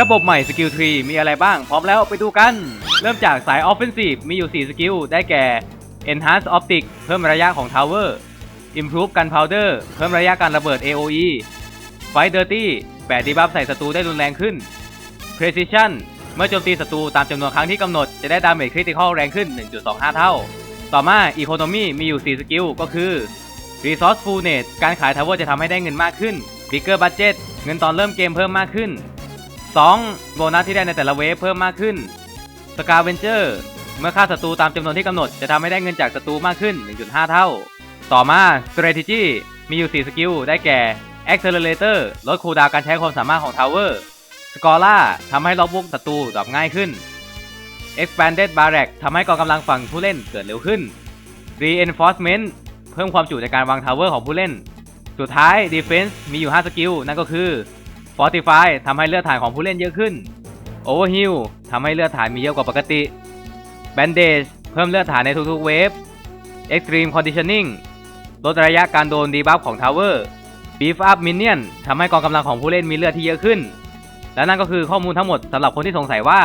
ระบบใหม่สกิลทรีมีอะไรบ้าง พร้อมแล้วไปดูกัน เริ่มจากสาย Offensive มีอยู่ 4 สกิล ได้แก่ Enhance Optic เพิ่มระยะของ Tower Improve Gunpowder เพิ่มระยะการระเบิด AOE Fight Dirty แปะดีบัฟใส่ศัตรูได้รุนแรงขึ้น Precision เมื่อโจมตีศัตรูตามจำนวนครั้งที่กำหนด จะได้ดาเมจคริติคอลแรงขึ้น 1.25 เท่า ต่อมา Economy มีอยู่ 4 สกิล ก็คือ Resourcefulness การขายทาวเวอร์จะทำให้ได้เงินมากขึ้น Bigger Budget เงินตอนเริ่มเกมเพิ่มมากขึ้น 2. โบนัสที่ได้ในแต่ละเวฟเพิ่มมากขึ้น Scavenger เมื่อฆ่าศัตรูตามจำนวนที่กำหนดจะทำให้ได้เงินจากศัตรูมากขึ้น 1.5 เท่า ต่อมา Strategy มีอยู่ 4 สกิล ได้แก่ Accelerator ลดคูลดาวน์การใช้ความสามารถของ Tower Scholar ทำให้ล็อกบุกศัตรูดรอปง่ายขึ้น Expanded Barrack ทำให้กองกำลังฝั่งผู้เล่นเกิดเร็วขึ้น Reinforcement เพิ่มความจุในการวางทาวเวอร์ของผู้เล่น สุดท้าย Defense มีอยู่ 5 สกิล นั่นก็คือ Fortify ทำให้เลือดถ่านของผู้เล่นเยอะขึ้น Overheal ทำให้เลือดถ่านมีเยอะกว่าปกติ Bandage เพิ่มเลือดถ่านในทุกๆเวฟ Extreme Conditioning ลดระยะการโดนดีบัฟของ Tower Beef Up Minion ทำให้กองกำลังของผู้เล่นมีเลือดที่เยอะขึ้น และนั่นก็คือข้อมูลทั้งหมดสำหรับคนที่สงสัยว่า